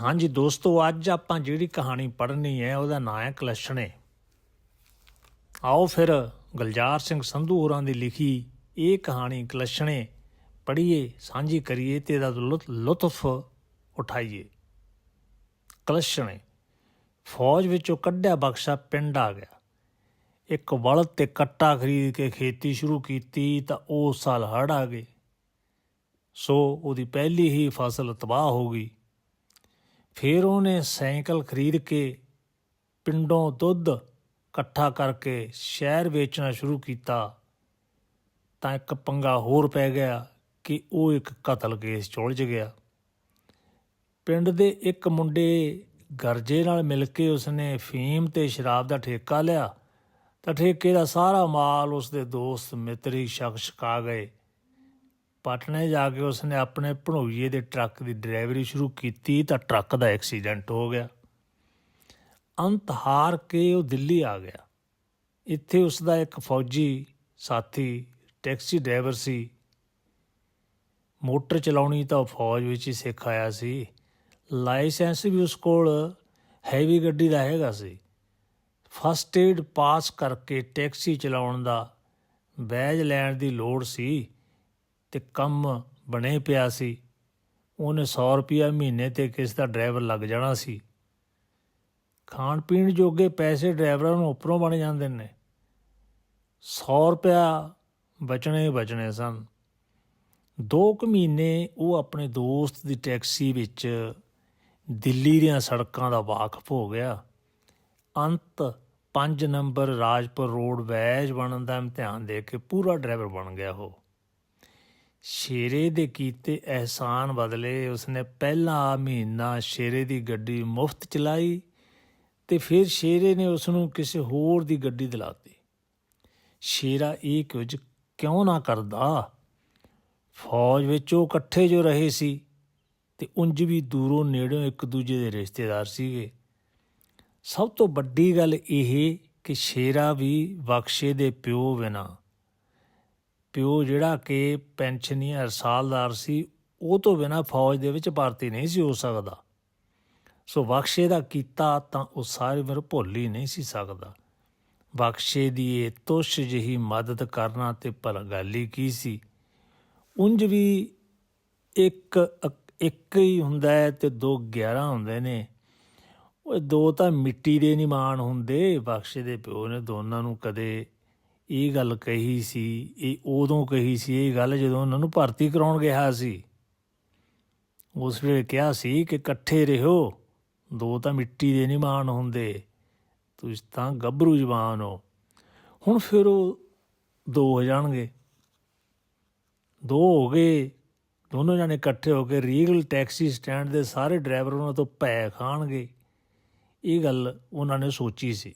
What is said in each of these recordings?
ਹਾਂਜੀ ਦੋਸਤੋ, ਅੱਜ ਆਪਾਂ ਜਿਹੜੀ ਕਹਾਣੀ ਪੜ੍ਹਨੀ ਹੈ, ਉਹਦਾ ਨਾਂ ਹੈ ਕਲਸ਼ਣੇ ਆਓ ਫਿਰ ਗੁਲਜ਼ਾਰ ਸਿੰਘ ਸੰਧੂ ਹੋਰਾਂ ਦੀ ਲਿਖੀ ਇਹ ਕਹਾਣੀ ਕਲਸ਼ਣੇ ਪੜ੍ਹੀਏ, ਸਾਂਝੀ ਕਰੀਏ ਤੇ ਇਹਦਾ ਲੁਤ- ਲੁਤਫ ਉਠਾਈਏ। ਕਲਸ਼ਣੇ ਫੌਜ ਵਿੱਚੋਂ ਕੱਢਿਆ ਬਖਸ਼ਾ ਪਿੰਡ ਆ ਗਿਆ। ਇੱਕ ਵਲਦ ਤੇ ਕੱਟਾ ਖਰੀਦ ਕੇ ਖੇਤੀ ਸ਼ੁਰੂ ਕੀਤੀ ਤਾਂ ਉਹ ਸਾਲ ਹੜ੍ਹ ਆ ਗਏ। ਸੋ ਉਹਦੀ ਪਹਿਲੀ ਹੀ ਫਸਲ ਤਬਾਹ ਹੋ ਗਈ। ਫਿਰ ਉਹਨੇ ਸਾਈਕਲ ਖਰੀਦ ਕੇ ਪਿੰਡੋਂ ਦੁੱਧ ਇਕੱਠਾ ਕਰਕੇ ਸ਼ਹਿਰ ਵੇਚਣਾ ਸ਼ੁਰੂ ਕੀਤਾ, ਤਾਂ ਇੱਕ ਪੰਗਾ ਹੋਰ ਪੈ ਗਿਆ ਕਿ ਉਹ ਇੱਕ ਕਤਲ ਕੇਸ 'ਚ ਉਲਝ ਗਿਆ। ਪਿੰਡ ਦੇ ਇੱਕ ਮੁੰਡੇ ਗਰਜੇ ਨਾਲ ਮਿਲ ਕੇ ਉਸਨੇ ਫੀਮ ਤੇ ਸ਼ਰਾਬ ਦਾ ਠੇਕਾ ਲਿਆ, ਤਾਂ ਠੇਕੇ ਦਾ ਸਾਰਾ ਮਾਲ ਉਸਦੇ ਦੋਸਤ ਮਿੱਤਰੀ ਹੀ ਸ਼ਖਸ ਕਾ ਗਏ। ਪਟਨੇ ਜਾ ਕੇ ਉਸਨੇ ਆਪਣੇ ਭਣੋਈਏ ਦੇ ਟਰੱਕ ਦੀ ਡਰਾਈਵਰੀ ਸ਼ੁਰੂ ਕੀਤੀ ਤਾਂ ਟਰੱਕ ਦਾ ਐਕਸੀਡੈਂਟ ਹੋ ਗਿਆ। ਅੰਤ ਹਾਰ ਕੇ ਉਹ ਦਿੱਲੀ ਆ ਗਿਆ। ਇੱਥੇ ਉਸ ਦਾ ਇੱਕ ਫੌਜੀ ਸਾਥੀ, ਟੈਕਸੀ ਡਰਾਈਵਰ ਸੀ। ਮੋਟਰ ਚਲਾਉਣੀ ਤਾਂ ਉਹ ਫੌਜ ਵਿੱਚ ਹੀ ਸਿੱਖ ਆਇਆ ਸੀ। ਲਾਇਸੈਂਸ ਵੀ ਉਸ ਕੋਲ ਹੈਵੀ ਗੱਡੀ ਦਾ ਹੈਗਾ ਸੀ। ਫਸਟ ਏਡ ਪਾਸ ਕਰਕੇ ਟੈਕਸੀ ਚਲਾਉਣ ਦਾ ਬੈਜ ਲੈਣ ਦੀ ਲੋੜ ਸੀ। ਤੇ ਕੰਮ ਬਣੇ ਪਿਆ ਸੀ। ਉਹਨੇ 100 ਰੁਪਿਆ ਮਹੀਨੇ ਤੇ ਕਿਸ ਦਾ ਡਰਾਈਵਰ ਲੱਗ ਜਾਣਾ ਸੀ। ਖਾਣ ਪੀਣ ਜੋਗੇ ਪੈਸੇ ਡਰਾਈਵਰਾਂ ਨੂੰ ਉੱਪਰੋਂ ਬਣ ਜਾਂਦੇ ਨੇ। 100 ਰੁਪਿਆ ਬਚਣੇ ਹੀ ਬਚਣੇ ਸਨ। ਦੋ ਕੁ ਮਹੀਨੇ ਉਹ ਆਪਣੇ ਦੋਸਤ ਦੀ ਟੈਕਸੀ ਵਿੱਚ ਦਿੱਲੀ ਦੀਆਂ ਸੜਕਾਂ ਦਾ ਵਾਕਫ ਹੋ ਗਿਆ। ਅੰਤ 5 ਨੰਬਰ ਰਾਜਪੁਰ ਰੋਡ ਵੈਜ ਬਣਨ ਦਾ ਇਮਤਿਹਾਨ ਦੇ ਕੇ ਪੂਰਾ ਡਰਾਈਵਰ ਬਣ ਗਿਆ ਉਹ। ਸ਼ੇਰੇ ਦੇ ਕੀਤੇ ਅਹਿਸਾਨ ਬਦਲੇ ਉਸਨੇ ਪਹਿਲਾ ਮਹੀਨਾ ਸ਼ੇਰੇ ਦੀ ਗੱਡੀ ਮੁਫਤ ਚਲਾਈ ਤੇ ਫਿਰ ਸ਼ੇਰੇ ਨੇ ਉਸ ਨੂੰ ਕਿਸੇ ਹੋਰ ਦੀ ਗੱਡੀ ਦਿਲਾਤੀ। ਸ਼ੇਰਾ ਇਹ ਕੁਝ ਕਿਉਂ ਨਾ ਕਰਦਾ? ਫੌਜ ਵਿੱਚ ਉਹ ਇਕੱਠੇ ਜੋ ਰਹੇ ਸੀ ਤੇ ਉਂਝ ਵੀ ਦੂਰੋਂ ਨੇੜਿਓਂ ਇੱਕ ਦੂਜੇ ਦੇ ਰਿਸ਼ਤੇਦਾਰ ਸੀਗੇ। ਸਭ ਤੋਂ ਵੱਡੀ ਗੱਲ ਇਹ ਕਿ ਸ਼ੇਰਾ ਵੀ ਬਖਸ਼ੇ ਦੇ ਪਿਓ ਬਿਨਾ ਪਿਓ ਜਿਹੜਾ ਕਿ ਪੈਨਸ਼ਨੀ ਅਰਸਾਲਦਾਰ ਸੀ, ਉਹ ਤੋਂ ਬਿਨਾ ਫੌਜ ਦੇ ਵਿੱਚ ਭਰਤੀ ਨਹੀਂ ਸੀ ਹੋ ਸਕਦਾ। ਸੋ ਬਖਸ਼ੇ ਦਾ ਕੀਤਾ ਤਾਂ ਉਹ ਸਾਰੇ ਮੇਰੇ ਭੁੱਲ ਹੀ ਨਹੀਂ ਸੀ ਸਕਦਾ। ਬਖਸ਼ੇ ਦੀ ਇਹ ਤੁਸ਼ ਜਿਹੀ ਮਦਦ ਕਰਨਾ ਤੇ ਭਲਾ ਗੱਲ ਹੀ ਕੀ ਸੀ? ਉਂਝ ਵੀ ਇੱਕ ਇੱਕ ਹੀ ਹੁੰਦਾ ਹੈ ਤੇ ਦੋ 11 ਹੁੰਦੇ ਨੇ। ਉਹ ਦੋ ਤਾਂ ਮਿੱਟੀ ਦੇ ਨਹੀਂ ਮਾਣ ਹੁੰਦੇ, ਬਖਸ਼ੇ ਦੇ ਪਿਓ ਨੇ ਦੋਨਾਂ ਨੂੰ ਕਦੇ ਇਹ ਗੱਲ ਕਹੀ ਸੀ, ਇਹ ਉਦੋਂ ਕਹੀ ਸੀ, ਇਹ ਗੱਲ ਜਦੋਂ ਉਹਨਾਂ ਨੂੰ ਭਰਤੀ ਕਰਾਉਣ ਗਿਆ ਸੀ। ਉਸ ਵੇਲੇ ਕਿਹਾ ਸੀ ਕਿ ਇਕੱਠੇ ਰਹੋ, ਦੋ ਤਾਂ ਮਿੱਟੀ ਦੇ ਨਹੀਂ ਮਾਣ ਹੁੰਦੇ, ਤੁਸੀਂ ਤਾਂ ਗੱਭਰੂ ਜਵਾਨ ਹੋ। ਹੁਣ ਫਿਰ ਉਹ ਦੋ ਹੋ ਜਾਣਗੇ। ਦੋ ਹੋ ਗਏ, ਦੋਨੋਂ ਜਾਣੇ ਇਕੱਠੇ ਹੋ ਕੇ ਰੀਗਲ ਟੈਕਸੀ ਸਟੈਂਡ ਦੇ ਸਾਰੇ ਡਰਾਈਵਰ ਉਹਨਾਂ ਤੋਂ ਭੈ ਖਾਣਗੇ। ਇਹ ਗੱਲ ਉਹਨਾਂ ਨੇ ਸੋਚੀ ਸੀ।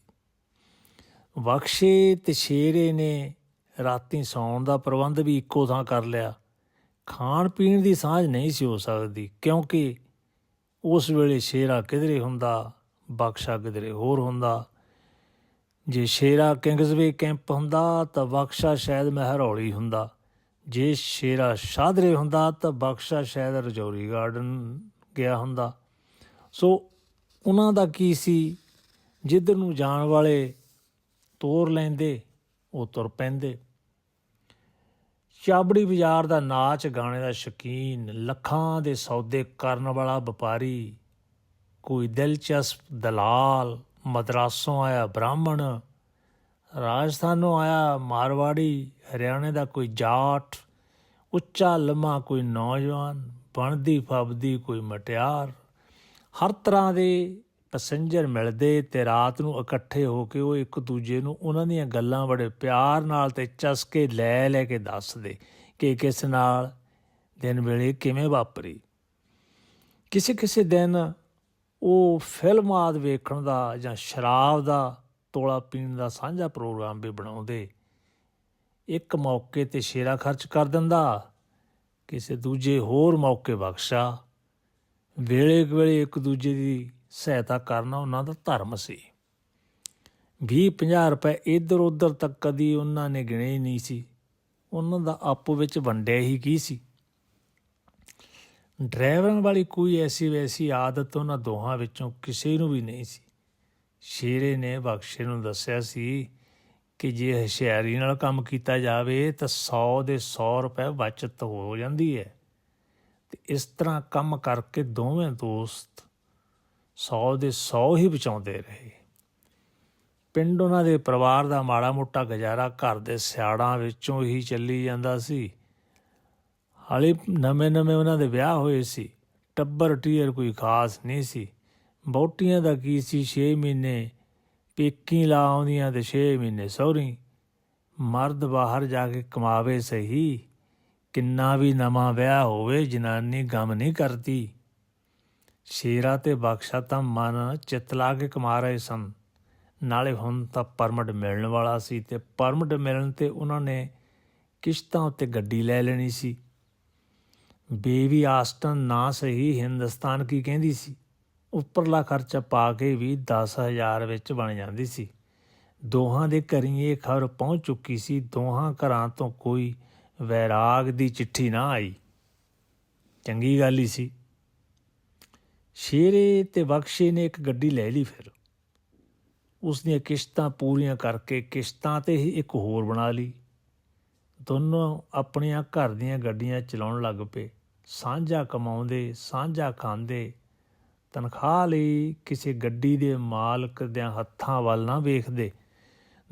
ਬਖਸ਼ੇ ਤੇ ਸ਼ੇਰੇ ਨੇ ਰਾਤੀ ਸੌਣ ਦਾ ਪ੍ਰਬੰਧ ਵੀ ਇੱਕੋ ਥਾਂ ਕਰ ਲਿਆ। ਖਾਣ ਪੀਣ ਦੀ ਸਾਂਝ ਨਹੀਂ ਸੀ ਹੋ ਸਕਦੀ, ਕਿਉਂਕਿ ਉਸ ਵੇਲੇ ਸ਼ੇਰਾ ਕਿਧਰੇ ਹੁੰਦਾ, ਬਖਸ਼ਾ ਕਿਧਰੇ ਹੋਰ ਹੁੰਦਾ। ਜੇ ਸ਼ੇਰਾ ਕਿੰਗਸਵੇ ਕੈਂਪ ਹੁੰਦਾ, ਤਾਂ ਬਖਸ਼ਾ ਸ਼ਾਇਦ ਮਹਿਰੌਲੀ ਹੁੰਦਾ। ਜੇ ਸ਼ੇਰਾ ਸ਼ਾਦਰੇ ਹੁੰਦਾ, ਤਾਂ ਬਖਸ਼ਾ ਸ਼ਾਇਦ ਰਜੌਰੀ ਗਾਰਡਨ ਗਿਆ ਹੁੰਦਾ। ਸੋ, ਉਹਨਾਂ ਦਾ ਕੀ ਸੀ? ਜਿੱਧਰ ਨੂੰ ਜਾਣ ਵਾਲੇ ਤੋਰ ਲੈਂਦੇ, ਉਹ ਤੁਰ ਪੈਂਦੇ। ਚਾਬੜੀ ਬਾਜ਼ਾਰ ਦਾ ਨਾਚ ਗਾਣੇ ਦਾ ਸ਼ਕੀਨ, ਲੱਖਾਂ ਦੇ ਸੌਦੇ ਕਰਨ ਵਾਲਾ ਵਪਾਰੀ, ਕੋਈ ਦਿਲਚਸਪ ਦਲਾਲ, ਮਦਰਾਸੋਂ ਆਇਆ ਬ੍ਰਾਹਮਣ, ਰਾਜਸਥਾਨੋਂ ਆਇਆ ਮਾਰਵਾੜੀ, ਹਰਿਆਣੇ ਦਾ ਕੋਈ ਜਾਟ, ਉੱਚਾ ਲੰਮਾ ਕੋਈ ਨੌਜਵਾਨ ਬਣਦੀ ਫਬਦੀ ਕੋਈ ਮਟਿਆਰ। ਹਰ ਤਰ੍ਹਾਂ ਦੇ ਪੈਸੇਂਜਰ ਮਿਲਦੇ ਤੇ ਰਾਤ ਨੂੰ ਇਕੱਠੇ ਹੋ ਕੇ ਉਹ ਇੱਕ ਦੂਜੇ ਨੂੰ ਉਹਨਾਂ ਦੀਆਂ ਗੱਲਾਂ ਬੜੇ ਪਿਆਰ ਨਾਲ ਤੇ ਚਸਕੇ ਲੈ ਲੈ ਕੇ ਦੱਸਦੇ ਕਿ ਕਿਸ ਨਾਲ ਦਿਨ ਵੇਲੇ ਕਿਵੇਂ ਵਾਪਰੀ। ਕਿਸੇ ਕਿਸੇ ਦਿਨ ਉਹ ਫਿਲਮ ਆਦ ਵੇਖਣ ਦਾ ਜਾਂ ਸ਼ਰਾਬ ਦਾ ਤੋਲਾ ਪੀਣ ਦਾ ਸਾਂਝਾ ਪ੍ਰੋਗਰਾਮ ਵੀ ਬਣਾਉਂਦੇ। ਇੱਕ ਮੌਕੇ ਤੇ ਸ਼ੇਰਾ ਖਰਚ ਕਰ ਦਿੰਦਾ, ਕਿਸੇ ਦੂਜੇ ਹੋਰ ਮੌਕੇ ਬਖਸ਼ਾ। ਵੇਲੇ ਕੁ ਵੇਲੇ ਇੱਕ ਦੂਜੇ ਦੀ ਸਹਾਇਤਾ ਕਰਨਾ ਉਹਨਾਂ ਦਾ ਧਰਮ ਸੀ। 20 50 ਰੁਪਏ ਇੱਧਰ ਉੱਧਰ ਤੱਕ ਕਦੀ ਉਹਨਾਂ ਨੇ ਗਿਣੇ ਹੀ ਨਹੀਂ ਸੀ। ਉਹਨਾਂ ਦਾ ਆਪੋ ਵਿੱਚ ਵੰਡਿਆ ਹੀ ਕੀ ਸੀ? ਡਰਾਈਵਰਾਂ ਵਾਲੀ ਕੋਈ ਐਸੀ ਵੈਸੀ ਆਦਤ ਉਹਨਾਂ ਦੋਹਾਂ ਵਿੱਚੋਂ ਕਿਸੇ ਨੂੰ ਵੀ ਨਹੀਂ ਸੀ। ਸ਼ੇਰੇ ਨੇ ਬਖਸ਼ੇ ਨੂੰ ਦੱਸਿਆ ਸੀ ਕਿ ਜੇ ਹਸ਼ਿਆਰੀ ਨਾਲ ਕੰਮ ਕੀਤਾ ਜਾਵੇ ਤਾਂ 100 ਦੇ 100 ਰੁਪਏ ਬਚਤ ਹੋ ਜਾਂਦੀ ਹੈ। ਤੇ ਇਸ ਤਰ੍ਹਾਂ ਕੰਮ ਕਰਕੇ ਦੋਵੇਂ ਦੋਸਤ 100 ਦੇ 100 ਹੀ ਬਚਾਉਂਦੇ ਰਹੇ। ਪਿੰਡ ਉਹਨਾਂ ਦੇ ਪਰਿਵਾਰ ਦਾ ਮਾੜਾ ਮੋਟਾ ਗੁਜ਼ਾਰਾ ਘਰ ਦੇ ਸਿਆੜਾਂ ਵਿੱਚੋਂ ਹੀ ਚੱਲੀ ਜਾਂਦਾ ਸੀ। ਹਾਲੇ ਨਵੇਂ ਨਵੇਂ ਉਹਨਾਂ ਦੇ ਵਿਆਹ ਹੋਏ ਸੀ। ਟੱਬਰ ਟੀਰ ਕੋਈ ਖਾਸ ਨਹੀਂ ਸੀ। ਬੌਟੀਆਂ ਦਾ ਕੀ ਸੀ? 6 ਮਹੀਨੇ, ਪੇਕੀ ਲਾ ਆਉਂਦੀਆਂ ਤੇ 6 ਮਹੀਨੇ ਸਹੁਰੀ। ਮਰਦ ਬਾਹਰ ਜਾ ਕੇ ਕਮਾਵੇ ਸਹੀ। ਕਿੰਨਾ ਵੀ ਨਵਾਂ ਵਿਆਹ ਹੋਵੇ, ਜਨਾਨੀ ਗਮ ਨਹੀਂ ਕਰਦੀ। ਸ਼ੇਰਾ ਤੇ ਬਖਸ਼ਾ ਤਾਂ ਮਨ ਚਿਤਲਾ ਕੇ ਕਮਾ ਰਹੇ ਸਨ। ਨਾਲੇ ਹੁਣ ਤਾਂ ਪਰਮਿਟ ਮਿਲਣ ਵਾਲਾ ਸੀ ਤੇ ਪਰਮਿਟ ਮਿਲਣ ਤੇ ਉਹਨਾਂ ਨੇ ਕਿਸ਼ਤਾਂ ਉੱਤੇ ਗੱਡੀ ਲੈ ਲੈਣੀ ਸੀ। ਬੇਬੀ ਆਸਟਨ ਨਾ ਸਹੀ ਹਿੰਦੁਸਤਾਨ ਕੀ ਕਹਿੰਦੀ ਸੀ? ਉੱਪਰਲਾ ਖਰਚਾ ਪਾ ਕੇ ਵੀ 10000 ਵਿੱਚ ਬਣ ਜਾਂਦੀ ਸੀ। ਦੋਹਾਂ ਦੇ ਘਰੀਂ ਇਹ ਖਬਰ ਪਹੁੰਚ ਚੁੱਕੀ ਸੀ, ਦੋਹਾਂ ਘਰਾਂ ਤੋਂ ਕੋਈ ਵੈਰਾਗ ਦੀ ਚਿੱਠੀ ਨਾ ਆਈ। ਚੰਗੀ ਗੱਲ ਹੀ ਸੀ। ਸ਼ੇਰੇ ਤੇ ਬਖਸ਼ੇ ਨੇ ਇੱਕ ਗੱਡੀ ਲੈ ਲਈ ਫਿਰ। ਉਸ ਦੀਆਂ ਕਿਸ਼ਤਾਂ ਪੂਰੀਆਂ ਕਰਕੇ ਕਿਸ਼ਤਾਂ ਤੇ ਹੀ ਇੱਕ ਹੋਰ ਬਣਾ ਲਈ। ਦੋਨੋਂ ਆਪਣੀਆਂ ਘਰ ਦੀਆਂ ਗੱਡੀਆਂ ਚਲਾਉਣ ਲੱਗ ਪਏ। ਸਾਂਝਾ ਕਮਾਉਂਦੇ, ਸਾਂਝਾ ਖਾਂਦੇ। ਤਨਖਾਹ ਲਈ ਕਿਸੇ ਗੱਡੀ ਦੇ ਮਾਲਕ ਦੇ ਹੱਥਾਂ ਵੱਲ ਨਾ ਵੇਖਦੇ।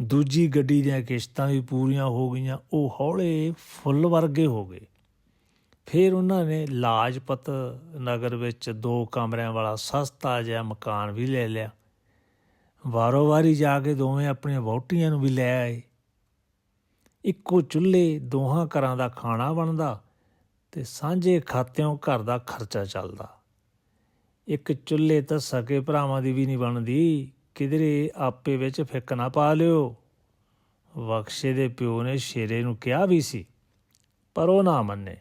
ਦੂਜੀ ਗੱਡੀ ਦੀਆਂ ਕਿਸ਼ਤਾਂ ਵੀ ਪੂਰੀਆਂ ਹੋ ਗਈਆਂ। ਉਹ ਹੌਲੇ ਫੁੱਲ ਵਰਗੇ ਹੋ ਗਏ। ਫਿਰ ਉਹਨਾਂ ਨੇ ਲਾਜਪਤ ਨਗਰ ਵਿੱਚ ਦੋ ਕਮਰਿਆਂ ਵਾਲਾ ਸਸਤਾ ਜਿਹਾ ਮਕਾਨ ਵੀ ਲੈ ਲਿਆ। ਵਾਰੋ ਵਾਰੀ ਜਾ ਕੇ ਦੋਵੇਂ ਆਪਣੀਆਂ ਵਹੁਟੀਆਂ ਨੂੰ ਵੀ ਲੈ ਆਏ। ਇੱਕੋ ਚੁੱਲ੍ਹੇ ਦੋਹਾਂ ਘਰਾਂ ਦਾ ਖਾਣਾ ਬਣਦਾ ਤੇ ਸਾਂਝੇ ਖਾਤਿਆਂ ਘਰ ਦਾ ਖਰਚਾ ਚੱਲਦਾ। ਇੱਕ ਚੁੱਲ੍ਹੇ ਤਾਂ ਸਕੇ ਭਰਾਵਾਂ ਦੀ ਵੀ ਨਹੀਂ ਬਣਦੀ, ਕਿਧਰੇ ਆਪੇ ਵਿੱਚ ਫਿੱਕ ਨਾ ਪਾ ਲਿਓ। ਬਖਸ਼ੇ ਦੇ ਪਿਓ ਨੇ ਸ਼ੇਰੇ ਨੂੰ ਕਿਹਾ ਵੀ ਸੀ, ਪਰ ਉਹ ਨਾ ਮੰਨੇ।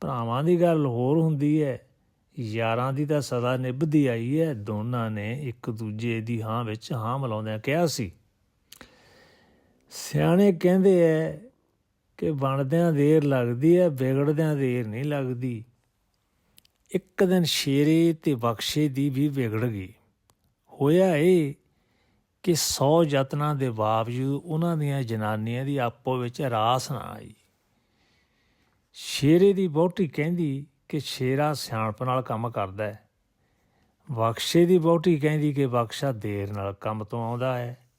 ਭਰਾਵਾਂ ਦੀ ਗੱਲ ਹੋਰ ਹੁੰਦੀ ਹੈ। ਯਾਰਾਂ ਦੀ ਤਾਂ ਸਦਾ ਨਿਭਦੀ ਆਈ ਹੈ। ਦੋਨਾਂ ਨੇ ਇੱਕ ਦੂਜੇ ਦੀ ਹਾਂ ਵਿੱਚ ਹਾਂ ਮਿਲਾਉਂਦਿਆਂ ਕਿਹਾ ਸੀ। ਸਿਆਣੇ ਕਹਿੰਦੇ ਐ ਕਿ ਬਣਦਿਆਂ ਦੇਰ ਲੱਗਦੀ ਐ, ਵਿਗੜਦਿਆਂ ਦੇਰ ਨਹੀਂ ਲੱਗਦੀ। ਇੱਕ ਦਿਨ ਸ਼ੇਰੇ ਤੇ ਬਖਸ਼ੇ ਦੀ ਵੀ ਵਿਗੜ ਗਈ। ਹੋਇਆ ਇਹ ਕਿ 100 ਯਤਨਾਂ ਦੇ ਬਾਵਜੂਦ ਉਹਨਾਂ ਦੀਆਂ ਜਨਾਨੀਆਂ ਦੀ ਆਪੋ ਵਿੱਚ ਰਾਸ ਨਾ ਆਈ। ਸ਼ੇਰੇ ਦੀ ਬਹੁਟੀ ਕਹਿੰਦੀ ਕਿ ਸ਼ੇਰਾ ਸਿਆਣਪ ਨਾਲ ਕੰਮ ਕਰਦਾ ਹੈ। ਬਖਸ਼ੇ ਦੀ ਬਹੁਟੀ ਕਹਿੰਦੀ ਕਿ ਬਖਸ਼ਾ ਦੇਰ ਨਾਲ ਕੰਮ ਤੋਂ ਆਉਂਦਾ ਹੈ।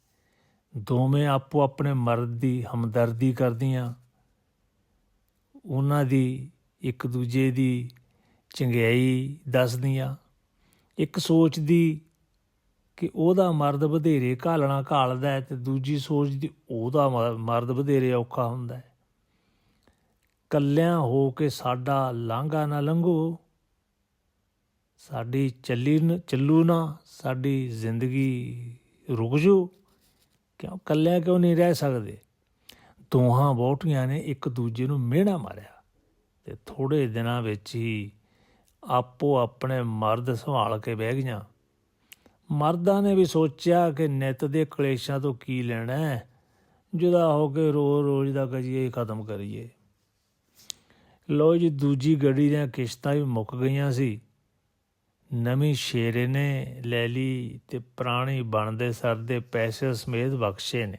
ਦੋਵੇਂ ਆਪੋ ਆਪਣੇ ਮਰਦ ਦੀ ਹਮਦਰਦੀ ਕਰਦੀਆਂ। ਉਹਨਾਂ ਦੀ ਇੱਕ ਦੂਜੇ ਦੀ ਚੰਗਿਆਈ ਦੱਸਦੀਆਂ। ਇੱਕ ਸੋਚਦੀ ਕਿ ਉਹਦਾ ਮਰਦ ਵਧੇਰੇ ਘਾਲਣਾ ਘਾਲਦਾ ਹੈ ਤੇ ਦੂਜੀ ਸੋਚਦੀ ਉਹਦਾ ਮ- ਮਰਦ ਵਧੇਰੇ ਔਖਾ ਹੁੰਦਾ ਹੈ। ਕੱਲਿਆਂ ਹੋ ਕੇ ਸਾਡਾ ਲਾਂਘਾ ਨਾ ਲੰਘੋ। ਸਾਡੀ ਚੱਲੀ ਚੱਲੂ ਨਾ, ਸਾਡੀ ਜ਼ਿੰਦਗੀ ਰੁਕ ਜੂ। ਕਿਉਂ? ਕੱਲਿਆਂ ਕਿਉਂ ਨਹੀਂ ਰਹਿ ਸਕਦੇ? ਦੋਹਾਂ ਬਹੁਟੀਆਂ ਨੇ ਇੱਕ ਦੂਜੇ ਨੂੰ ਮਿਹਣਾ ਮਾਰਿਆ ਤੇ ਥੋੜੇ ਦਿਨਾਂ ਵਿੱਚ ਹੀ ਆਪੋ ਆਪਣੇ ਮਰਦ ਸੰਭਾਲ ਕੇ ਬਹਿ ਗਈਆਂ। ਮਰਦਾਂ ਨੇ ਵੀ ਸੋਚਿਆ ਕਿ ਨਿਤ ਦੇ ਕਲੇਸ਼ਾਂ ਤੋਂ ਕੀ ਲੈਣਾ ਹੈ? ਜੁਦਾ ਹੋ ਕੇ ਰੋ ਰੋਜ਼ ਦਾ ਕਜੀਏ ਹੀ ਖਤਮ ਕਰੀਏ। ਲੋ ਜੀ, ਦੂਜੀ ਗੱਡੀ ਦੀਆਂ ਕਿਸ਼ਤਾਂ ਵੀ ਮੁੱਕ ਗਈਆਂ ਸੀ। ਨਵੀਂ ਸ਼ੇਰੇ ਨੇ ਲੈ ਲਈ ਤੇ ਪੁਰਾਣੀ ਬਣਦੇ ਸਰਦੇ ਪੈਸੇ ਸਮੇਤ ਬਖਸ਼ੇ ਨੇ।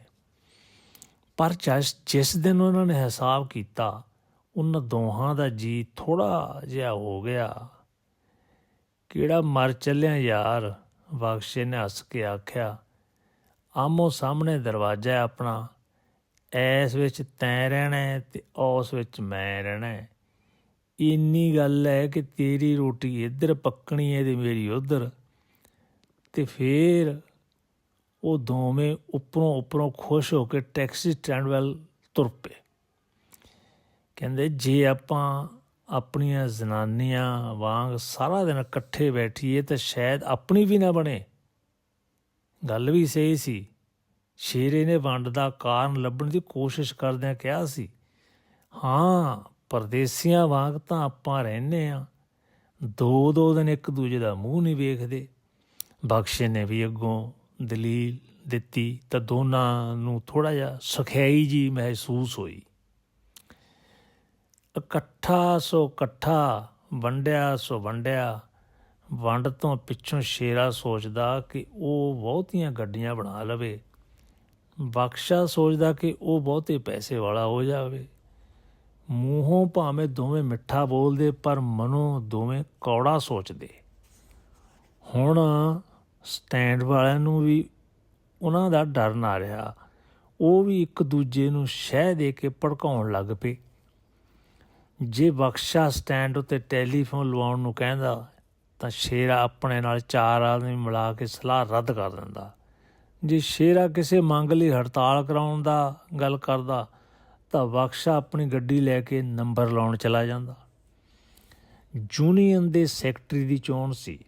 ਪਰ ਜਿਸ ਜਿਸ ਦਿਨ ਉਹਨਾਂ ਨੇ ਹਿਸਾਬ ਕੀਤਾ, ਉਹਨਾਂ ਦੋਹਾਂ ਦਾ ਜੀ ਥੋੜਾ ਜਿਹਾ ਹੋ ਗਿਆ। ਕਿਹੜਾ ਮਰ ਚੱਲਿਆ ਯਾਰ, ਬਖਸ਼ੇ ਨੇ ਹੱਸ ਕੇ ਆਖਿਆ। ਆਮੋ ਸਾਹਮਣੇ ਦਰਵਾਜ਼ਾ ਹੈ ਆਪਣਾ। ਐਸ ਵਿੱਚ ਤੈਂ ਰਹਿਣਾ ਹੈ ਤੇ ਉਸ ਵਿੱਚ ਮੈਂ ਰਹਿਣਾ ਇੰਨੀ ਗੱਲ ਹੈ ਕਿ ਤੇਰੀ ਰੋਟੀ ਇੱਧਰ ਪੱਕਣੀ ਹੈ ਤੇ ਮੇਰੀ ਉੱਧਰ। ਤੇ ਫੇਰ ਉਹ ਦੋਵੇਂ ਉੱਪਰੋਂ ਉੱਪਰੋਂ ਖੁਸ਼ ਹੋ ਕੇ ਟੈਕਸੀ ਸਟੈਂਡ ਵੱਲ ਤੁਰ ਪਏ। ਕਹਿੰਦੇ, ਜੇ ਆਪਾਂ ਆਪਣੀਆਂ ਜ਼ਨਾਨੀਆਂ ਵਾਂਗ ਸਾਰਾ ਦਿਨ ਇਕੱਠੇ ਬੈਠੀਏ ਤਾਂ ਸ਼ਾਇਦ ਆਪਣੀ ਵੀ ਨਾ ਬਣੇ। ਗੱਲ ਵੀ ਸਹੀ ਸੀ। ਸ਼ੇਰੇ ਨੇ ਵੰਡ ਦਾ ਕਾਰਨ ਲੱਭਣ ਦੀ ਕੋਸ਼ਿਸ਼ ਕਰਦਿਆਂ ਕਿਹਾ ਸੀ, ਹਾਂ ਪਰਦੇਸੀਆਂ ਵਾਂਗ ਤਾਂ ਆਪਾਂ ਰਹਿੰਦੇ ਆ। ਦੋ ਦੋ ਦਿਨ ਇੱਕ ਦੂਜੇ ਦਾ ਮੂੰਹ ਨਹੀਂ ਵੇਖਦੇ। ਬਖਸ਼ੇ ਨੇ ਵੀ ਅੱਗੋਂ ਦਲੀਲ ਦਿੱਤੀ ਤਾਂ ਦੋਨਾਂ ਨੂੰ ਥੋੜਾ ਜਿਹਾ ਸੁਖਿਆਈ ਜੀ ਮਹਿਸੂਸ ਹੋਈ। ਇਕੱਠਾ ਸੋ ਇਕੱਠਾ, ਵੰਡਿਆ ਸੋ ਵੰਡਿਆ, ਵੰਡ ਤੋਂ ਪਿੱਛੋਂ ਸ਼ੇਰਾ ਸੋਚਦਾ ਕਿ ਉਹ ਬਹੁਤੀਆਂ ਗੱਡੀਆਂ ਬਣਾ ਲਵੇ। ਬਖਸ਼ਾ ਸੋਚਦਾ ਕਿ ਉਹ ਬਹੁਤੇ ਪੈਸੇ ਵਾਲਾ ਹੋ ਜਾਵੇ। ਮੂੰਹੋਂ ਭਾਵੇਂ ਦੋਵੇਂ ਮਿੱਠਾ ਬੋਲਦੇ, ਪਰ ਮਨੋਂ ਦੋਵੇਂ ਕੌੜਾ ਸੋਚਦੇ। ਹੁਣ ਸਟੈਂਡ ਵਾਲਿਆਂ ਨੂੰ ਵੀ ਉਹਨਾਂ ਦਾ ਡਰ ਨਾ ਰਿਹਾ। ਉਹ ਵੀ ਇੱਕ ਦੂਜੇ ਨੂੰ ਸ਼ਹਿ ਦੇ ਕੇ ਭੜਕਾਉਣ ਲੱਗ ਪਏ। ਜੇ ਬਖਸ਼ਾ ਸਟੈਂਡ ਉੱਤੇ ਟੈਲੀਫੋਨ ਲਵਾਉਣ ਨੂੰ ਕਹਿੰਦਾ, ਤਾਂ ਸ਼ੇਰਾ ਆਪਣੇ ਨਾਲ ਚਾਰ ਆਦਮੀ ਮਿਲਾ ਕੇ ਸਲਾਹ ਰੱਦ ਕਰ ਦਿੰਦਾ। ਜੇ ਸ਼ੇਰਾ ਕਿਸੇ ਮੰਗ ਲਈ ਹੜਤਾਲ ਕਰਾਉਣ ਦਾ ਗੱਲ ਕਰਦਾ ਤਾਂ ਬਖਸ਼ਾ ਆਪਣੀ ਗੱਡੀ ਲੈ ਕੇ ਨੰਬਰ ਲਾਉਣ ਚਲਾ ਜਾਂਦਾ। ਯੂਨੀਅਨ ਦੇ ਸੈਕਟਰੀ ਦੀ ਚੋਣ ਸੀ।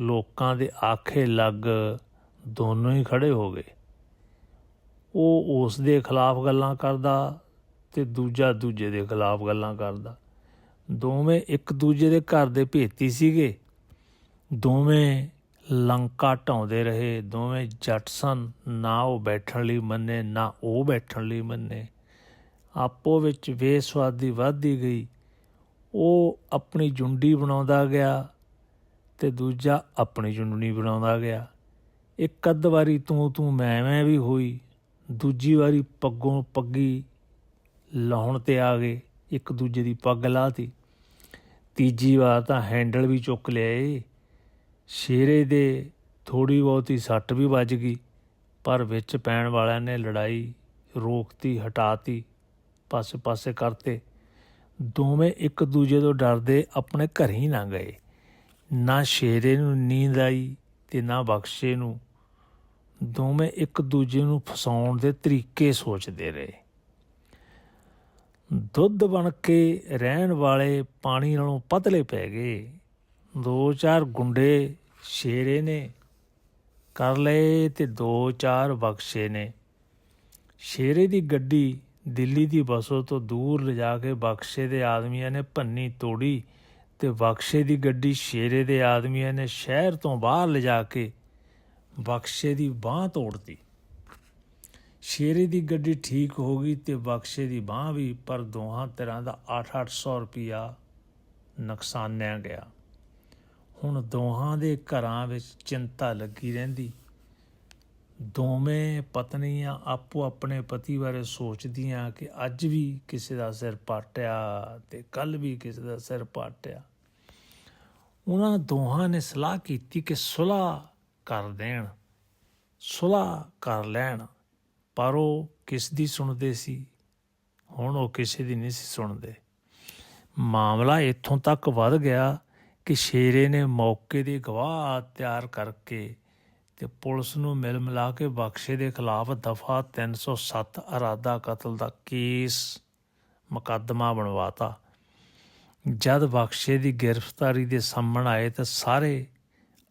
ਲੋਕਾਂ ਦੇ ਆਖੇ ਲੱਗ ਦੋਨੋਂ ਹੀ ਖੜੇ ਹੋ ਗਏ। ਉਹ ਉਸ ਦੇ ਖਿਲਾਫ ਗੱਲਾਂ ਕਰਦਾ ਤੇ ਦੂਜਾ ਦੂਜੇ ਦੇ ਖਿਲਾਫ ਗੱਲਾਂ ਕਰਦਾ। ਦੋਵੇਂ ਇੱਕ ਦੂਜੇ ਦੇ ਘਰ ਦੇ ਭੇਤੀ ਸੀਗੇ। ਦੋਵੇਂ ਲੰਕਾ ਢਾਉਂਦੇ ਰਹੇ। ਦੋਵੇਂ ਜੱਟ ਸਨ। ਨਾ ਉਹ ਬੈਠਣ ਲਈ ਮੰਨੇ, ਨਾ ਉਹ ਬੈਠਣ ਲਈ ਮੰਨੇ। ਆਪੋ ਵਿੱਚ ਬੇਸਵਾਦੀ ਵੱਧਦੀ ਗਈ। ਉਹ ਆਪਣੀ ਜੁੰਡੀ ਬਣਾਉਂਦਾ ਗਿਆ ਤੇ ਦੂਜਾ ਆਪਣੀ ਜੁੰਡਣੀ ਬਣਾਉਂਦਾ ਗਿਆ। ਇੱਕ ਅੱਧ ਵਾਰੀ ਤੂੰ ਤੂੰ ਮੈਂ ਮੈਂ ਵੀ ਹੋਈ, ਦੂਜੀ ਵਾਰੀ ਪੱਗੋਂ ਪੱਗੀ ਲਾਉਣ ਤੇ ਆ ਗਏ, ਇੱਕ ਦੂਜੇ ਦੀ ਪੱਗ ਲਾਤੀ। ਤੀਜੀ ਵਾਰ ਤਾਂ ਹੈਂਡਲ ਵੀ ਚੁੱਕ ਲਿਆਏ। ਸ਼ੇਰੇ ਦੇ ਥੋੜੀ ਬਹੁਤੀ ਸੱਟ ਵੀ ਵੱਜ ਗਈ, ਪਰ ਵਿੱਚ ਪੈਣ ਵਾਲਿਆਂ ਨੇ ਲੜਾਈ ਰੋਕਤੀ, ਹਟਾਤੀ। ਪਾਸੇ ਪਾਸੇ ਕਰਤੇ। ਦੋਵੇਂ ਇੱਕ ਦੂਜੇ ਤੋਂ ਡਰਦੇ ਆਪਣੇ ਘਰ ਹੀ ਨਾ ਗਏ। ਨਾ ਸ਼ੇਰੇ ਨੂੰ ਨੀਂਦ ਆਈ ਤੇ ਨਾ ਬਖਸ਼ੇ ਨੂੰ। ਦੋਵੇਂ ਇੱਕ ਦੂਜੇ ਨੂੰ ਫਸਾਉਣ ਦੇ ਤਰੀਕੇ ਸੋਚਦੇ ਰਹੇ। ਦੁੱਧ ਬਣ ਕੇ ਰਹਿਣ ਵਾਲੇ ਪਾਣੀ ਨਾਲੋਂ ਪਤਲੇ ਪੈ ਗਏ। ਦੋ ਚਾਰ ਗੁੰਡੇ ਸ਼ੇਰੇ ਨੇ ਕਰ ਲਏ ਤੇ ਦੋ ਚਾਰ ਬਖਸ਼ੇ ਨੇ। ਸ਼ੇਰੇ ਦੀ ਗੱਡੀ ਦਿੱਲੀ ਦੀ ਬਸੋਂ ਤੋਂ ਦੂਰ ਲਿਜਾ ਕੇ ਬਖਸ਼ੇ ਦੇ ਆਦਮੀਆਂ ਨੇ ਭੰਨੀ ਤੋੜੀ ਤੇ ਬਖਸ਼ੇ ਦੀ ਗੱਡੀ ਸ਼ੇਰੇ ਦੇ ਆਦਮੀਆਂ ਨੇ ਸ਼ਹਿਰ ਤੋਂ ਬਾਹਰ ਲਿਜਾ ਕੇ ਬਖਸ਼ੇ ਦੀ ਬਾਹ ਤੋੜਤੀ। ਸ਼ੇਰੇ ਦੀ ਗੱਡੀ ਠੀਕ ਹੋ ਗਈ ਤੇ ਬਖਸ਼ੇ ਦੀ ਬਾਹ ਵੀ, ਪਰ ਦੋਹਾਂ ਤਰ੍ਹਾਂ ਦਾ 8-800 ਰੁਪਿਆ ਨੁਕਸਾਨਿਆ ਗਿਆ। ਹੁਣ ਦੋਹਾਂ ਦੇ ਘਰਾਂ ਵਿੱਚ ਚਿੰਤਾ ਲੱਗੀ ਰਹਿੰਦੀ। ਦੋਵੇਂ ਪਤਨੀਆਂ ਆਪੋ ਆਪਣੇ ਪਤੀ ਬਾਰੇ ਸੋਚਦੀਆਂ ਕਿ ਅੱਜ ਵੀ ਕਿਸੇ ਦਾ ਸਿਰ ਪਾਟਿਆ ਤੇ ਕੱਲ ਵੀ ਕਿਸੇ ਦਾ ਸਿਰ ਪਾਟਿਆ। ਉਹਨਾਂ ਦੋਹਾਂ ਨੇ ਸਲਾਹ ਕੀਤੀ ਕਿ ਸੁਲਾਹ ਕਰ ਦੇਣ, ਸੁਲਾਹ ਕਰ ਲੈਣ, ਪਰ ਉਹ ਕਿਸ ਦੀ ਸੁਣਦੇ ਸੀ? ਹੁਣ ਉਹ ਕਿਸੇ ਦੀ ਨਹੀਂ ਸੀ ਸੁਣਦੇ। ਮਾਮਲਾ ਇੱਥੋਂ ਤੱਕ ਵੱਧ ਗਿਆ ਕਿ ਸ਼ੇਰੇ ਨੇ ਮੌਕੇ ਦੇ ਗਵਾਹ ਤਿਆਰ ਕਰਕੇ ਤੇ ਪੁਲਿਸ ਨੂੰ ਮਿਲ ਮਿਲਾ ਕੇ ਬਖਸ਼ੇ ਦੇ ਖਿਲਾਫ ਦਫਾ 307 ਅਰਾਦਾ ਕਤਲ ਦਾ ਕੇਸ ਮੁਕੱਦਮਾ ਬਣਵਾਤਾ। ਜਦ ਬਖਸ਼ੇ ਦੀ ਗ੍ਰਿਫਤਾਰੀ ਦੇ ਸਾਹਮਣ ਆਏ ਤਾਂ ਸਾਰੇ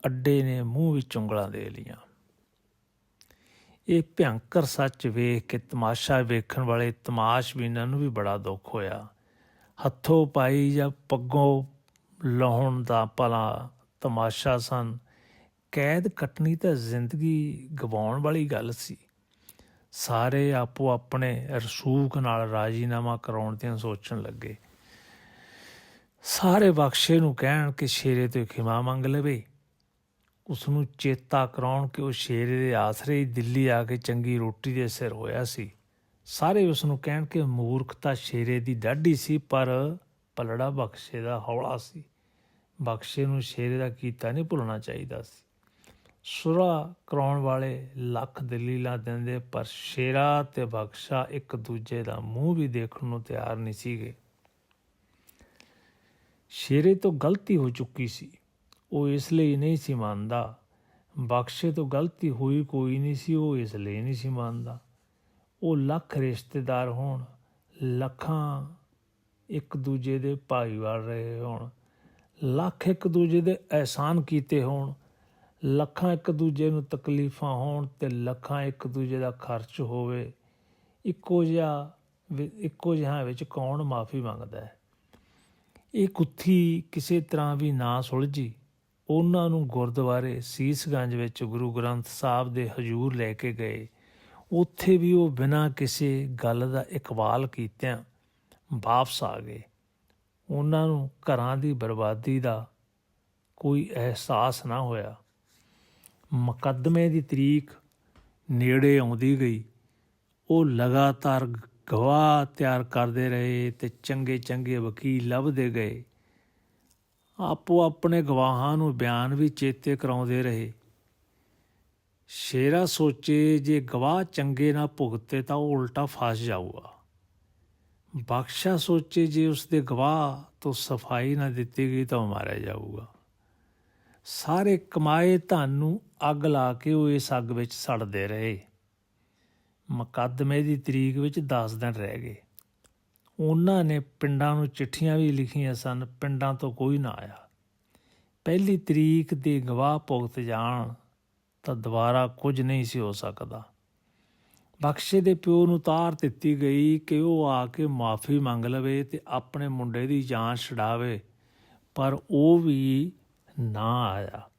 ਅੱਡੇ ਨੇ ਮੂੰਹ ਵਿੱਚ ਉਂਗਲਾਂ ਦੇ ਲੀਆਂ ਇਹ ਭਿਆੰਕਰ ਸੱਚ ਵੇਖ ਕੇ ਤਮਾਸ਼ਾ ਵੇਖਣ ਵਾਲੇ ਤਮਾਸ਼ਬੀਨਾਂ ਨੂੰ ਵੀ ਬੜਾ ਦੁੱਖ ਹੋਇਆ। ਹੱਥੋਂ ਪਾਈ ਜਾਂ ਪੱਗੋਂ ਲਾਉਣ ਦਾ ਭਲਾ ਤਮਾਸ਼ਾ ਸਨ। ਕੈਦ ਕੱਟਣੀ ਤਾਂ ਜ਼ਿੰਦਗੀ ਗਵਾਉਣ ਵਾਲੀ ਗੱਲ ਸੀ। ਸਾਰੇ ਆਪੋ ਆਪਣੇ ਰਸੂਖ ਨਾਲ ਰਾਜੀਨਾਮਾ ਕਰਾਉਣ 'ਤੇ ਸੋਚਣ ਲੱਗੇ। ਸਾਰੇ ਬਖਸ਼ੇ ਨੂੰ ਕਹਿਣ ਕਿ ਸ਼ੇਰੇ ਤੋਂ ਖਿਮਾ ਮੰਗ ਲਵੇ। ਉਸ ਨੂੰ ਚੇਤਾ ਕਰਾਉਣ ਕਿ ਉਹ ਸ਼ੇਰੇ ਦੇ ਆਸਰੇ ਹੀ ਦਿੱਲੀ ਆ ਕੇ ਚੰਗੀ ਰੋਟੀ ਦੇ ਸਿਰ ਹੋਇਆ ਸੀ। ਸਾਰੇ ਉਸ ਨੂੰ ਕਹਿਣ ਕਿ ਮੂਰਖਤਾ ਸ਼ੇਰੇ ਦੀ ਡਾਢੀ ਸੀ, ਪਰ ਪਲੜਾ ਬਖਸ਼ੇ ਦਾ ਹੌਲਾ ਸੀ। ਬਖਸ਼ੇ ਨੂੰ ਸ਼ੇਰੇ ਦਾ ਕੀਤਾ ਨਹੀਂ ਭੁੱਲਣਾ ਚਾਹੀਦਾ ਸੀ। ਸੁਰਾ ਕਰਾਉਣ ਵਾਲੇ ਲੱਖ ਦਲੀਲਾਂ ਦਿੰਦੇ, ਪਰ ਸ਼ੇਰਾ ਤੇ ਬਖਸ਼ਾ ਇੱਕ ਦੂਜੇ ਦਾ ਮੂੰਹ ਵੀ ਦੇਖਣ ਨੂੰ ਤਿਆਰ ਨਹੀਂ ਸੀਗੇ। ਸ਼ੇਰੇ ਤੋਂ ਗਲਤੀ ਹੋ ਚੁੱਕੀ ਸੀ। ਉਹ ਇਸ ਲਈ ਨਹੀਂ ਸੀ ਮੰਨਦਾ। ਬਖਸ਼ੇ ਤੋਂ ਗਲਤੀ ਹੋਈ ਕੋਈ ਨਹੀਂ ਸੀ, ਉਹ ਇਸ ਲਈ ਨਹੀਂ ਸੀ ਮੰਨਦਾ। ਉਹ ਲੱਖ ਰਿਸ਼ਤੇਦਾਰ ਹੋਣ, ਲੱਖਾਂ ਇੱਕ ਦੂਜੇ ਦੇ ਭਾਈਵਾਲ ਰਹੇ ਹੋਣ, ਲੱਖ ਇੱਕ ਦੂਜੇ ਦੇ ਅਹਿਸਾਨ ਕੀਤੇ ਹੋਣ ਲੱਖਾਂ ਇੱਕ ਦੂਜੇ ਨੂੰ ਤਕਲੀਫਾਂ ਹੋਣ ਤੇ ਲੱਖਾਂ ਇੱਕ ਦੂਜੇ ਦਾ ਖਰਚ ਹੋਵੇ, ਇੱਕੋ ਜਿਹਾ ਵਿ- ਇੱਕੋ ਜਿਹਾ ਵਿੱਚ ਕੌਣ ਮਾਫੀ ਮੰਗਦਾ ਹੈ? ਇਹ ਕੁੱਥੀ ਕਿਸੇ ਤਰ੍ਹਾਂ ਵੀ ਨਾ ਸੁਲਝੀ। ਉਹਨਾਂ ਨੂੰ ਗੁਰਦੁਆਰੇ ਸੀਸਗੰਜ ਵਿੱਚ ਗੁਰੂ ਗ੍ਰੰਥ ਸਾਹਿਬ ਦੇ ਹਜ਼ੂਰ ਲੈ ਕੇ ਗਏ। ਉੱਥੇ ਵੀ ਉਹ ਬਿਨਾਂ ਕਿਸੇ ਗੱਲ ਦਾ ਇਕਬਾਲ ਕੀਤਿਆਂ ਵਾਪਸ ਆ ਗਏ। ਉਹਨਾਂ ਨੂੰ ਘਰਾਂ ਦੀ ਬਰਬਾਦੀ ਦਾ ਕੋਈ ਅਹਿਸਾਸ ਨਾ ਹੋਇਆ। ਮੁਕੱਦਮੇ ਦੀ ਤਰੀਕ ਨੇੜੇ ਆਉਂਦੀ ਗਈ। ਉਹ ਲਗਾਤਾਰ ਗਵਾਹ ਤਿਆਰ ਕਰਦੇ ਰਹੇ ਤੇ ਚੰਗੇ ਚੰਗੇ ਵਕੀਲ ਲੱਭਦੇ ਗਏ। ਆਪੋ ਆਪਣੇ ਗਵਾਹਾਂ ਨੂੰ ਬਿਆਨ ਵੀ ਚੇਤੇ ਕਰਾਉਂਦੇ ਰਹੇ। ਸ਼ੇਰਾ ਸੋਚੇ ਜੇ ਗਵਾਹ ਚੰਗੇ ਨਾ ਭੁਗਤੇ ਤਾਂ ਉਹ ਉਲਟਾ ਫਸ ਜਾਊਗਾ। ਬਖਸ਼ਾ ਸੋਚੇ ਜੇ ਉਸਦੇ ਗਵਾਹ ਤੋਂ ਸਫ਼ਾਈ ਨਾ ਦਿੱਤੀ ਗਈ ਤਾਂ ਉਹ ਮਾਰਿਆ ਜਾਊਗਾ। ਸਾਰੇ ਕਮਾਏ ਧਨ ਨੂੰ ਅੱਗ ਲਾ ਕੇ ਉਹ ਇਸ ਅੱਗ ਵਿੱਚ ਸੜਦੇ ਰਹੇ। ਮੁਕੱਦਮੇ ਦੀ ਤਰੀਕ ਵਿੱਚ 10 ਦਿਨ ਰਹਿ ਗਏ। ਉਹਨਾਂ ਨੇ ਪਿੰਡਾਂ ਨੂੰ ਚਿੱਠੀਆਂ ਵੀ ਲਿਖੀਆਂ ਸਨ, ਪਿੰਡਾਂ ਤੋਂ ਕੋਈ ਨਾ ਆਇਆ। ਪਹਿਲੀ ਤਰੀਕ ਦੇ ਗਵਾਹ ਭੁਗਤ ਜਾਣ ਤਾਂ ਦੁਬਾਰਾ ਕੁਝ ਨਹੀਂ ਸੀ ਹੋ ਸਕਦਾ। ਬਖਸ਼ੇ ਦੇ ਪਿਓ ਨੂੰ ਤਾਰ ਦਿੱਤੀ ਗਈ ਕਿ ਉਹ ਆ ਕੇ ਮਾਫੀ ਮੰਗ ਲਵੇ ਤੇ ਆਪਣੇ ਮੁੰਡੇ ਦੀ ਜਾਂਚ ਛਡਾਵੇ, ਪਰ ਉਹ ਵੀ ਨਾ ਆਇਆ।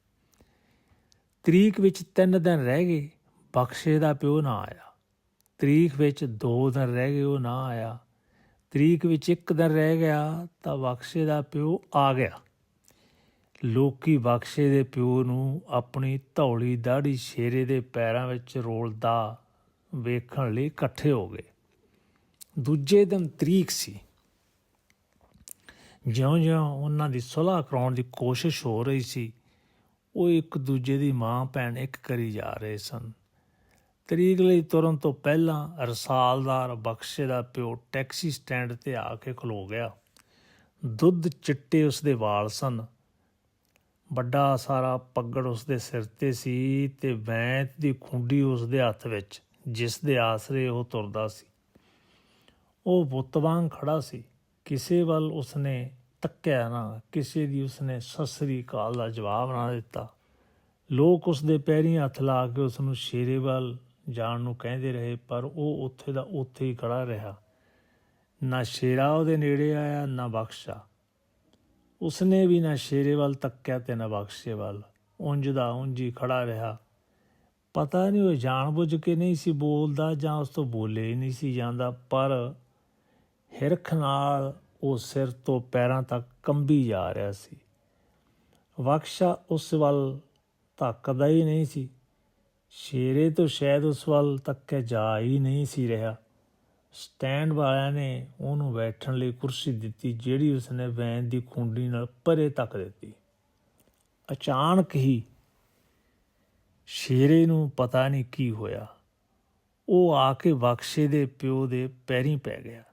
ਤਰੀਕ ਵਿੱਚ 3 ਦਿਨ ਰਹਿ ਗਏ, ਬਖਸ਼ੇ ਦਾ ਪਿਓ ਨਾ ਆਇਆ। ਤਰੀਕ ਵਿੱਚ 2 ਦਿਨ ਰਹਿ ਗਏ, ਉਹ ਨਾ ਆਇਆ। ਤਰੀਕ ਵਿੱਚ 1 ਦਿਨ ਰਹਿ ਗਿਆ, ਤਾਂ ਬਖਸ਼ੇ ਦਾ ਪਿਓ ਆ ਗਿਆ। ਲੋਕੀ ਬਖਸ਼ੇ ਦੇ ਪਿਓ ਨੂੰ ਆਪਣੀ ਧੌਲੀ ਦਾੜੀ ਸ਼ੇਰੇ ਦੇ ਪੈਰਾਂ ਵਿੱਚ ਰੋਲਦਾ ਵੇਖਣ ਲਈ ਇਕੱਠੇ ਹੋ ਗਏ। ਦੂਜੇ ਦਿਨ ਤਰੀਕ ਸੀ। ਜਿਉਂ-ਜਿਉਂ ਉਹਨਾਂ ਦੀ ਸੁਲ੍ਹਾ ਕਰਾਉਣ ਦੀ ਕੋਸ਼ਿਸ਼ ਹੋ ਰਹੀ ਸੀ, ਉਹ ਇੱਕ ਦੂਜੇ ਦੀ ਮਾਂ, ਭੈਣ ਇੱਕ ਕਰੀ ਜਾ ਰਹੇ ਸਨ। ਤਰੀਕ ਲਈ ਤੁਰਨ ਤੋਂ ਪਹਿਲਾਂ ਰਸਾਲਦਾਰ ਬਖਸ਼ੇ ਦਾ ਪਿਓ ਟੈਕਸੀ ਸਟੈਂਡ ਤੇ ਆ ਕੇ ਖਲੋ ਗਿਆ। ਦੁੱਧ ਚਿੱਟੇ ਉਸਦੇ ਵਾਲ ਸਨ। ਵੱਡਾ ਸਾਰਾ ਪੱਗੜ ਉਸਦੇ ਸਿਰ ਤੇ ਸੀ ਤੇ ਵੈਂਤ ਦੀ ਖੁੰਡੀ ਉਸਦੇ ਹੱਥ ਵਿੱਚ, ਜਿਸ ਦੇ ਆਸਰੇ ਉਹ ਤੁਰਦਾ ਸੀ। ਉਹ ਬੁੱਤ ਵਾਂਗ ਖੜਾ ਸੀ। ਕਿਸੇ ਵੱਲ ਉਸਨੇ ਤੱਕਿਆ ਨਾ, ਕਿਸੇ ਦੀ ਉਸਨੇ ਸਸਰੀ ਕਾਲ ਦਾ ਜਵਾਬ ਨਾ ਦਿੱਤਾ। ਲੋਕ ਉਸਦੇ ਪੈਰੀਂ ਹੱਥ ਲਾ ਕੇ ਉਸ ਨੂੰ ਸ਼ੇਰੇ ਵੱਲ ਜਾਣ ਨੂੰ ਕਹਿੰਦੇ ਰਹੇ, ਪਰ ਉਹ ਉੱਥੇ ਦਾ ਉੱਥੇ ਹੀ ਖੜਾ ਰਿਹਾ। ਨਾ ਸ਼ੇਰਾ ਉਹਦੇ ਨੇੜੇ ਆਇਆ, ਨਾ ਬਖਸ਼ਾ। ਉਸਨੇ ਵੀ ਨਾ ਸ਼ੇਰੇ ਵੱਲ ਤੱਕਿਆ ਤੇ ਨਾ ਬਖਸ਼ੇ ਵੱਲ। ਉਂਝ ਦਾ ਉਂਝ ਹੀ ਖੜਾ ਰਿਹਾ। ਪਤਾ ਨਹੀਂ ਉਹ ਜਾਣਬੁੱਝ ਕੇ ਨਹੀਂ ਸੀ ਬੋਲਦਾ ਜਾਂ ਉਸ ਤੋਂ ਬੋਲੇ ਨਹੀਂ ਸੀ ਜਾਂਦਾ, ਪਰ ਹਿਰਖ ਨਾਲ ਉਹ ਸਿਰ ਤੋਂ ਪੈਰਾਂ ਤੱਕ ਕੰਬੀ ਜਾ ਰਿਹਾ ਸੀ। ਬਖਸ਼ਾ ਉਸ ਵੱਲ ਧੱਕਦਾ ਹੀ ਨਹੀਂ ਸੀ। ਸ਼ੇਰੇ ਤੋਂ ਸ਼ਾਇਦ ਉਸ ਵੱਲ ਤੱਕ ਜਾ ਹੀ ਨਹੀਂ ਸੀ ਰਿਹਾ। ਸਟੈਂਡ ਵਾਲਿਆਂ ਨੇ ਉਹਨੂੰ ਬੈਠਣ ਲਈ ਕੁਰਸੀ ਦਿੱਤੀ, ਜਿਹੜੀ ਉਸਨੇ ਵੈਨ ਦੀ ਖੁੰਡੀ ਨਾਲ ਪਰੇ ਤੱਕ ਦਿੱਤੀ। ਅਚਾਨਕ ਹੀ ਸ਼ੇਰੇ ਨੂੰ ਪਤਾ ਨਹੀਂ ਕੀ ਹੋਇਆ। ਉਹ ਆ ਕੇ ਬਖਸ਼ੇ ਦੇ ਪਿਓ ਦੇ ਪੈਰੀਂ ਪੈ ਗਿਆ।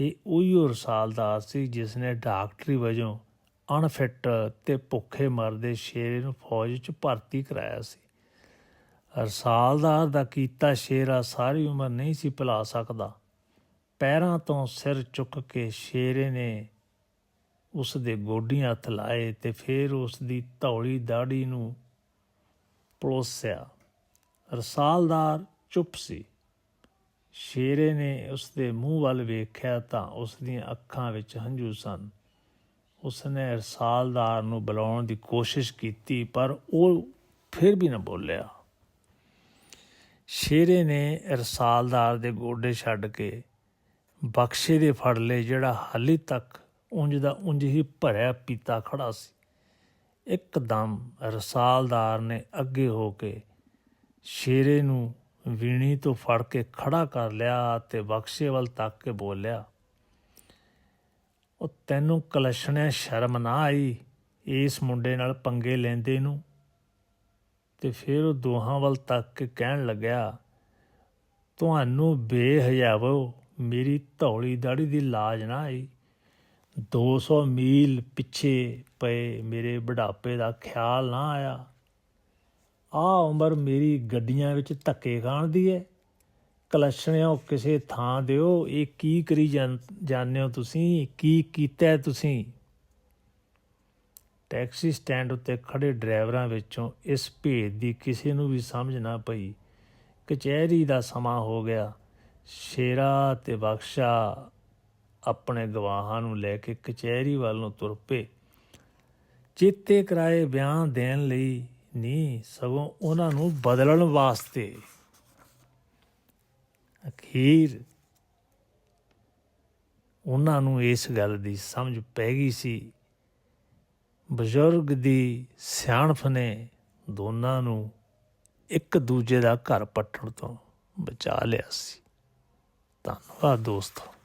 ਇਹ ਉਹੀ ਰਸਾਲਦਾਰ ਸੀ ਜਿਸ ਨੇ ਡਾਕਟਰੀ ਵਜੋਂ ਅਣਫਿੱਟ ਤੇ ਭੁੱਖੇ ਮਰਦੇ ਸ਼ੇਰੇ ਨੂੰ ਫੌਜ 'ਚ ਭਰਤੀ ਕਰਾਇਆ ਸੀ। ਰਸਾਲਦਾਰ ਦਾ ਕੀਤਾ ਸ਼ੇਰਾ ਸਾਰੀ ਉਮਰ ਨਹੀਂ ਸੀ ਭੁਲਾ ਸਕਦਾ। ਪੈਰਾਂ ਤੋਂ ਸਿਰ ਚੁੱਕ ਕੇ ਸ਼ੇਰੇ ਨੇ ਉਸ ਦੇ ਗੋਡੀਆਂ ਹੱਥ ਲਾਏ ਤੇ ਫਿਰ ਉਸ ਦੀ ਧੌਲੀ ਦਾੜੀ ਨੂੰ ਪਲੋਸਿਆ। ਰਸਾਲਦਾਰ ਚੁੱਪ ਸੀ। ਸ਼ੇਰੇ ਨੇ ਉਸ ਦੇ ਮੂੰਹ ਵੱਲ ਵੇਖਿਆ ਤਾਂ ਉਸ ਦੀਆਂ ਅੱਖਾਂ ਵਿੱਚ ਹੰਝੂ ਸਨ। ਉਸਨੇ ਰਸਾਲਦਾਰ ਨੂੰ ਬੁਲਾਉਣ ਦੀ ਕੋਸ਼ਿਸ਼ ਕੀਤੀ, ਪਰ ਉਹ ਫਿਰ ਵੀ ਨਾ ਬੋਲਿਆ। ਸ਼ੇਰੇ ਨੇ ਰਸਾਲਦਾਰ ਦੇ ਗੋਡੇ ਛੱਡ ਕੇ ਬਖਸ਼ੇ ਦੇ ਫੜ ਲਏ, ਜਿਹੜਾ ਹਾਲੇ ਤੱਕ ਉਂਝ ਦਾ ਉਂਝ ਹੀ ਭਰਿਆ ਪੀਤਾ ਖੜਾ ਸੀ। ਇੱਕਦਮ ਰਸਾਲਦਾਰ ਨੇ ਅੱਗੇ ਹੋ ਕੇ ਸ਼ੇਰੇ ਨੂੰ ਵੀਣੀ ਤੋਂ ਫੜ ਕੇ ਖੜਾ ਕਰ ਲਿਆ ਤੇ ਬਖਸ਼ੇ ਵੱਲ ਤੱਕ ਕੇ ਬੋਲਿਆ, ਉਹ ਤੈਨੂੰ ਕਲਸ਼ਣਿਆ ਸ਼ਰਮ ਨਾ ਆਈ ਇਸ ਮੁੰਡੇ ਨਾਲ ਪੰਗੇ ਲੈਂਦੇ ਨੂੰ? ਤੇ ਫਿਰ ਉਹ ਦੋਹਾਂ ਵੱਲ ਤੱਕ ਕੇ ਕਹਿਣ ਲੱਗਿਆ, ਤੁਹਾਨੂੰ ਬੇਹਯਾਵੋ, ਮੇਰੀ ਧੌਲੀ ਦਾੜੀ ਦੀ ਲਾਜ ਨਾ ਆਈ। 200 ਮੀਲ ਪਿੱਛੇ ਪਏ ਮੇਰੇ ਬੁਢਾਪੇ ਦਾ ਖਿਆਲ ਨਾ ਆਇਆ। ਆ ਉਮਰ ਮੇਰੀ ਗੱਡੀਆਂ ਵਿੱਚ ਧੱਕੇ ਖਾਣ ਦੀ ਹੈ ਕਲਸ਼ਣਿਓ ਕਿਸੇ ਥਾਂ ਦਿਓ, ਇਹ ਕੀ ਕਰੀ ਜਾਂਦੇ ਹੋ ਤੁਸੀਂ? ਕੀ ਕੀਤਾ ਤੁਸੀਂ? ਟੈਕਸੀ ਸਟੈਂਡ ਉੱਤੇ ਖੜੇ ਡਰਾਈਵਰਾਂ ਵਿੱਚੋਂ ਇਸ ਭੇਦ ਦੀ ਕਿਸੇ ਨੂੰ ਵੀ ਸਮਝ ਨਾ ਪਈ। ਕਚਹਿਰੀ ਦਾ ਸਮਾਂ ਹੋ ਗਿਆ। ਸ਼ੇਰਾ ਤੇ ਬਖਸ਼ਾ ਆਪਣੇ ਗਵਾਹਾਂ ਨੂੰ ਲੈ ਕੇ ਕਚਹਿਰੀ ਵੱਲ ਨੂੰ ਤੁਰ ਪਏ। ਚੇਤੇ ਕਰਾਏ ਬਿਆਨ ਦੇਣ ਲਈ ਨਹੀਂ ਸਗੋਂ ਉਹਨਾਂ ਨੂੰ ਬਦਲਣ ਵਾਸਤੇ। ਅਖੀਰ ਉਹਨਾਂ ਨੂੰ ਇਸ ਗੱਲ ਦੀ ਸਮਝ ਪੈ ਗਈ ਸੀ। ਬਜ਼ੁਰਗ ਦੀ ਸਿਆਣਪ ਨੇ ਦੋਨਾਂ ਨੂੰ ਇੱਕ ਦੂਜੇ ਦਾ ਘਰ ਪੱਟਣ ਤੋਂ ਬਚਾ ਲਿਆ ਸੀ। ਧੰਨਵਾਦ ਦੋਸਤੋ।